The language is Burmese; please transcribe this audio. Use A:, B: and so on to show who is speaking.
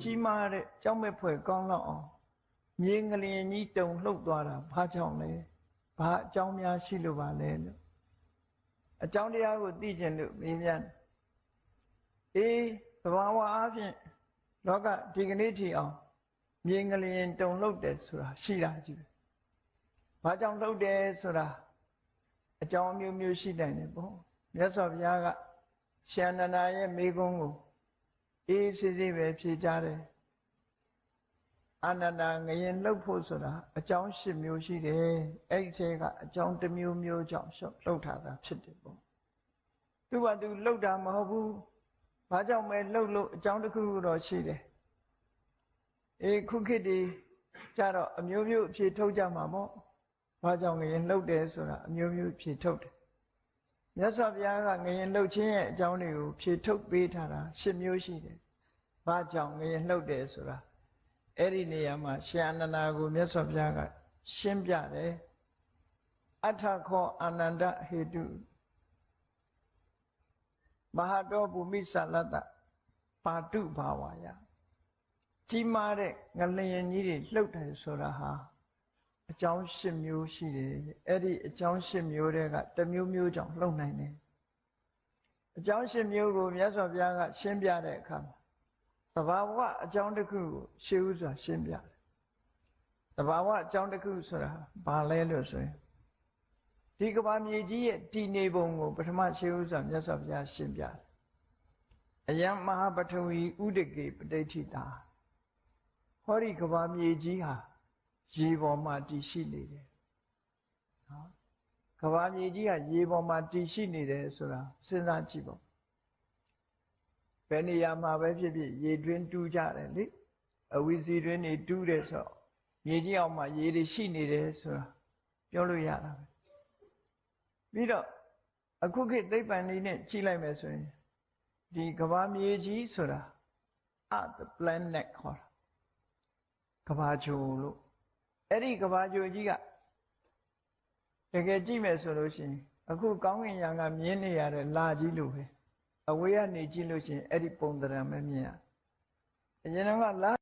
A: ကြီးမားတဲ့ကြောက်မဲ့ဖွယ်ကောင်းလောက်အောင်မြေငလျင်ကြီးတုံလှုပ်သွားတာဘာကြောင့်လဲဘာအကြောင်းများရှိလို့ပါလဲလို့အကြောင်းတရားကိုသိကျင်လို့မေးပြန်အေးသဘာဝအားဖြင့်လောကဒီကနေ့ထိအောင်မြေငလျင်တုံလှုပ်တယ်ဆိုတာရှိတာကြည့်ဘာကြောင့်လှုပ်တယ်ဆိုတာအကြောင်းမျိုးမျိုးရှိနိုင်တယ်ပေါ့မြတ်စွာဘုရားကရှင်နန္ဒာရဲ့မိကုံးကို အေးစစ်စစ်ပဲဖြေကြတယ်အာနန္ဒာငရင်လှုပ်ဖို့ဆိုတာအကြောင်း၈မျိုးရှိတယ်အဲ့ဒီထဲကအကြောင်းတစ်မျိုးမျိုးကြောင့်လှုပ်ထားတာဖြစ်တယ်ပေါ့သူကသူလှုပ်တာမဟုတ်ဘူးဘာကြောင့်မဲလှုပ်လို့အကြောင်းတစ်ခုခုတော့ရှိတယ်အေးခုခေတ်ဒီကြတော့အမျိုးမျိုးအဖြေထုတ်ကြမှာပေါ့ဘာကြောင့်ငရင်လှုပ်တယ်ဆိုတာအမျိုးမျိုးဖြေထုတ်တယ်မြတ်စွာဘုရားကငရင်လှုပ်ခြင်းရဲ့အကြောင်းတွေကိုဖြေထုတ်ပေးထားတာ၈မျိုးရှိတယ် ဘာကြောင့်ငရင်လှုပ်တယ်ဆိုတာအဲ့ဒီနေရာမှာရှင်အနန္ဒာကိုမြတ်စွာဘုရားက ရှင်းပြတယ်အထခောအာနန္ဒဟေတုမဟာတောဘူမိသလတ္တပါတုဘာဝါယကြီးမားတဲ့ငလျင်ကြီးတွေလှုပ်တယ်ဆိုတာဟာအကြောင်း၈မျိုးရှိတယ်အဲ့ဒီအကြောင်း၈မျိုးတွေကတစ်မျိုးမျိုးကြောင့်လှုပ်နိုင်တယ်အကြောင်း၈မျိုးကိုမြတ်စွာဘုရားကရှင်းပြတဲ့အခါမှာ သဘာဝအကြောင်းတစ်ခုကိုရှင်းဥစွာရှင်းပြတယ်သဘာဝအကြောင်းတစ်ခုဆိုတာဘာလဲလို့ဆိုရင်ဒီကဘာမြေကြီးရဲ့တည်နေပုံကိုပထမရှင်းဥစွာမြတ်စွာဘုရားရှင်းပြတယ်အယံမဟာပထဝီဥဒကေပဋိဋ္ဌိတာဟောဒီကဘာမြေကြီးဟာရေပေါ်မှာတည်ရှိနေတယ်နော်ကဘာမြေကြီးကရေပေါ်မှာတည်ရှိနေတယ်ဆိုတာစဉ်းစားကြည့်ပေါ့ ဘယ်နေရာမှာပဲဖြစ်ဖြစ်ရေတွင်းတူးကြတယ်လေအဝီစီတွင်းနေတူးတယ်ဆိုတော့မြေကြီးအောင်မှာရေတွေရှိနေတယ်ဆိုတာပြောလို့ရတာပဲပြီးတော့အခုခေတ်သိပ္ပံလေးနဲ့ကြည့်လိုက်မယ်ဆိုရင်ဒီကဘာမြေကြီးဆိုတာ at the planet ခေါ်တာကဘာဂျိုလို့အဲ့ဒီကဘာဂျိုကြီးကတကယ်ကြည့်မယ်ဆိုလို့ရှိရင်အခုကောင်းကင်ယံကမြင်နေရတဲ့လာကြီးလို့ပဲ အဝေးကနေကြည့်လို့ရှိရင်အဲ့ဒီပုံသဏ္ဍာန်ပဲမြင်ရအရင်ကလာ